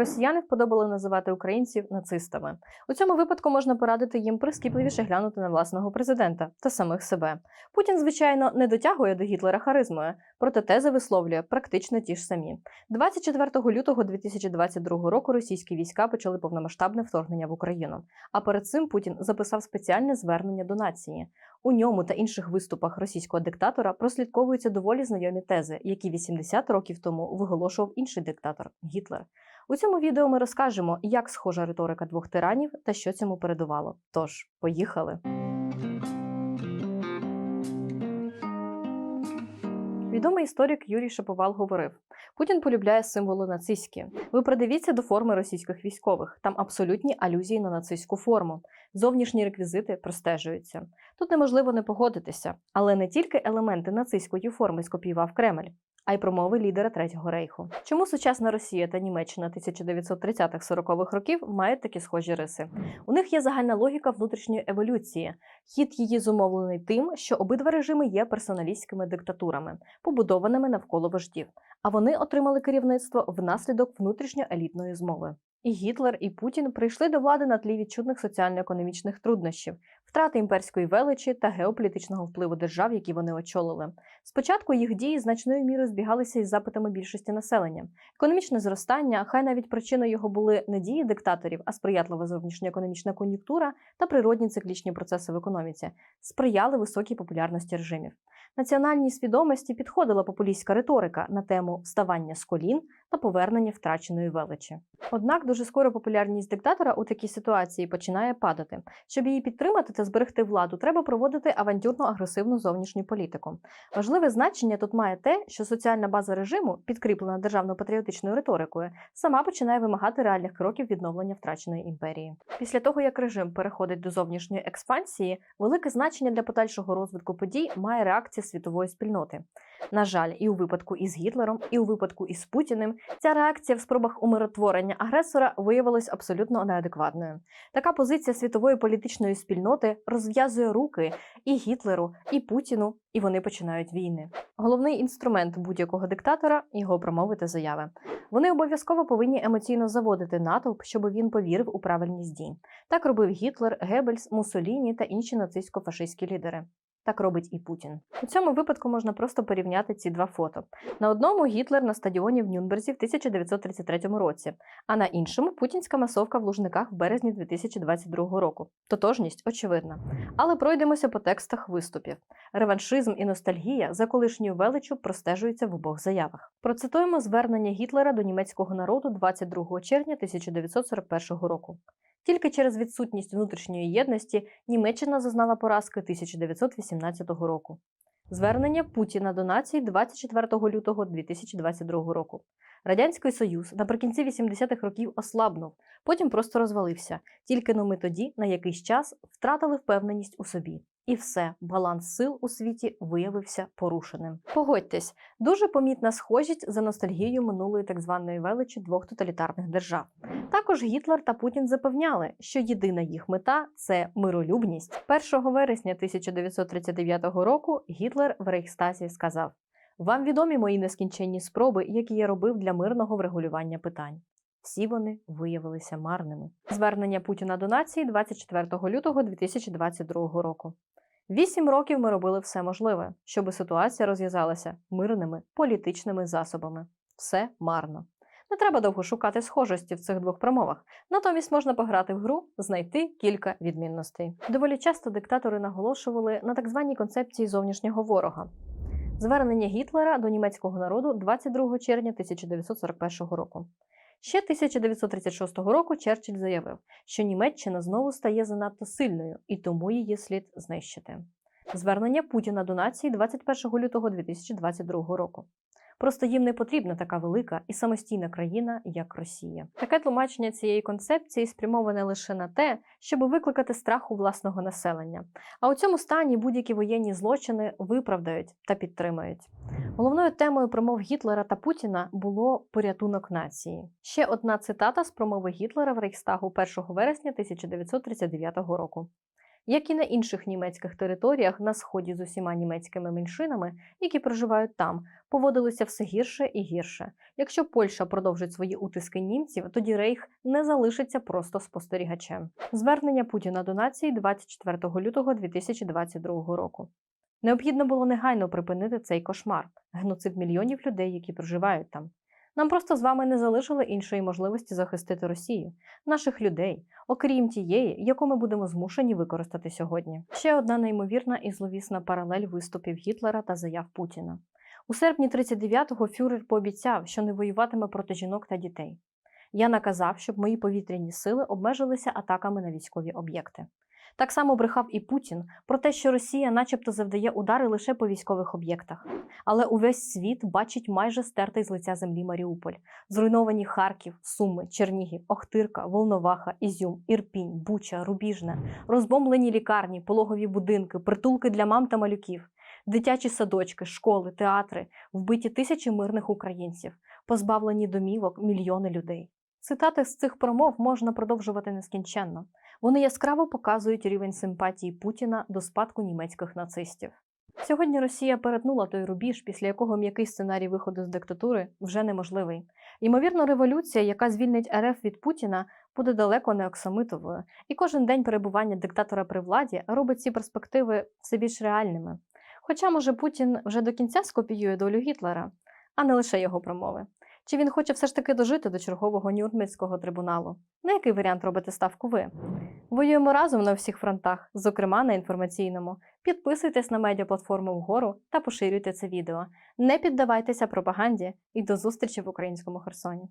Росіяни вподобали називати українців нацистами. У цьому випадку можна порадити їм прискіпливіше глянути на власного президента та самих себе. Путін, звичайно, не дотягує до Гітлера харизмою, проте тези висловлює практично ті ж самі. 24 лютого 2022 року російські війська почали повномасштабне вторгнення в Україну. А перед цим Путін записав спеціальне звернення до нації. У ньому та інших виступах російського диктатора прослідковуються доволі знайомі тези, які 80 років тому виголошував інший диктатор Гітлер. У цьому відео ми розкажемо, як схожа риторика двох тиранів та що цьому передувало. Тож, поїхали! Відомий історик Юрій Шаповал говорив: Путін полюбляє символи нацистські. Ви придивіться до форми російських військових. Там абсолютні алюзії на нацистську форму. Зовнішні реквізити простежуються. Тут неможливо не погодитися, але не тільки елементи нацистської форми скопіював Кремль. А й промови лідера Третього рейху. Чому сучасна Росія та Німеччина 1930-40-х років мають такі схожі риси? У них є загальна логіка внутрішньої еволюції. Хід її зумовлений тим, що обидва режими є персоналістськими диктатурами, побудованими навколо вождів, а вони отримали керівництво внаслідок внутрішньоелітної змови. І Гітлер, і Путін прийшли до влади на тлі відчутних соціально-економічних труднощів, втрати імперської величі та геополітичного впливу держав, які вони очолили. Спочатку їх дії значною мірою збігалися із запитами більшості населення. Економічне зростання, хай навіть причиною його були не дії диктаторів, а сприятлива зовнішньоекономічна кон'юнктура та природні циклічні процеси в економіці, сприяли високій популярності режимів. Національній свідомості підходила популістська риторика на тему вставання з колін та повернення втраченої величі. Однак дуже скоро популярність диктатора у такій ситуації починає падати. Щоб її підтримати та зберегти владу, треба проводити авантюрно агресивну зовнішню політику. Важливе значення тут має те, що соціальна база режиму, підкріплена державно-патріотичною риторикою, сама починає вимагати реальних кроків відновлення втраченої імперії. Після того, як режим переходить до зовнішньої експансії, велике значення для подальшого розвитку подій має реакція світової спільноти. На жаль, і у випадку із Гітлером, і у випадку із Путіним ця реакція в спробах умиротворення агресора виявилась абсолютно неадекватною. Така позиція світової політичної спільноти розв'язує руки і Гітлеру, і Путіну, і вони починають війни. Головний інструмент будь-якого диктатора його промови та заяви. Вони обов'язково повинні емоційно заводити натовп, щоб він повірив у правильність дій. Так робив Гітлер, Геббельс, Муссоліні та інші нацистсько-фашистські лідери. Так робить і Путін. У цьому випадку можна просто порівняти ці два фото. На одному Гітлер на стадіоні в Нюнберзі в 1933 році, а на іншому путінська масовка в Лужниках в березні 2022 року. Тотожність очевидна. Але пройдемося по текстах виступів. Реваншизм і ностальгія за колишньою величчю простежуються в обох заявах. Процитуємо звернення Гітлера до німецького народу 22 червня 1941 року. Тільки через відсутність внутрішньої єдності Німеччина зазнала поразки 1918 року. Звернення Путіна до нації 24 лютого 2022 року. Радянський Союз наприкінці 80-х років ослабнув, потім просто розвалився. Тільки но ми тоді на якийсь час втратили впевненість у собі. І все, баланс сил у світі виявився порушеним. Погодьтесь, дуже помітна схожість за ностальгією минулої так званої величі двох тоталітарних держав. Також Гітлер та Путін запевняли, що єдина їх мета це миролюбність. 1 вересня 1939 року Гітлер в Рейхстазі сказав: Вам відомі мої нескінченні спроби, які я робив для мирного врегулювання питань. Всі вони виявилися марними. Звернення Путіна до нації 24 лютого 2022 року. Вісім років ми робили все можливе, щоб ситуація розв'язалася мирними політичними засобами. Все марно. Не треба довго шукати схожості в цих двох промовах. Натомість можна пограти в гру, знайти кілька відмінностей. Доволі часто диктатори наголошували на так званій концепції зовнішнього ворога. Звернення Гітлера до німецького народу 22 червня 1941 року. Ще 1936 року Черчилль заявив, що Німеччина знову стає занадто сильною і тому її слід знищити. Звернення Путіна до нації 21 лютого 2022 року. Просто їм не потрібна така велика і самостійна країна, як Росія. Таке тлумачення цієї концепції спрямоване лише на те, щоб викликати страх у власного населення. А у цьому стані будь-які воєнні злочини виправдають та підтримають. Головною темою промов Гітлера та Путіна було порятунок нації. Ще одна цитата з промови Гітлера в Рейхстагу 1 вересня 1939 року. Як і на інших німецьких територіях на сході з усіма німецькими меншинами, які проживають там, поводилися все гірше і гірше. Якщо Польща продовжить свої утиски німців, тоді Рейх не залишиться просто спостерігачем. Звернення Путіна до нації 24 лютого 2022 року. Необхідно було негайно припинити цей кошмар, геноцид мільйонів людей, які проживають там. Нам просто з вами не залишили іншої можливості захистити Росію, наших людей, окрім тієї, яку ми будемо змушені використати сьогодні. Ще одна неймовірна і зловісна паралель виступів Гітлера та заяв Путіна. У серпні 39-го фюрер пообіцяв, що не воюватиме проти жінок та дітей. Я наказав, щоб мої повітряні сили обмежилися атаками на військові об'єкти. Так само брехав і Путін про те, що Росія, начебто, завдає удари лише по військових об'єктах. Але увесь світ бачить майже стертий з лиця землі Маріуполь, зруйновані Харків, Суми, Чернігів, Охтирка, Волноваха, Ізюм, Ірпінь, Буча, Рубіжне, розбомблені лікарні, пологові будинки, притулки для мам та малюків, дитячі садочки, школи, театри, вбиті тисячі мирних українців, позбавлені домівок мільйони людей. Цитати з цих промов можна продовжувати нескінченно. Вони яскраво показують рівень симпатії Путіна до спадку німецьких нацистів. Сьогодні Росія перетнула той рубіж, після якого м'який сценарій виходу з диктатури вже неможливий. Ймовірно, революція, яка звільнить РФ від Путіна, буде далеко не оксамитовою, і кожен день перебування диктатора при владі робить ці перспективи все більш реальними. Хоча, може, Путін вже до кінця скопіює долю Гітлера, а не лише його промови. Чи він хоче все ж таки дожити до чергового Нюрнберзького трибуналу? На який варіант робите ставку ви? Воюємо разом на всіх фронтах, зокрема на інформаційному. Підписуйтесь на медіаплатформу вгору та поширюйте це відео. Не піддавайтеся пропаганді і до зустрічі в українському Херсоні.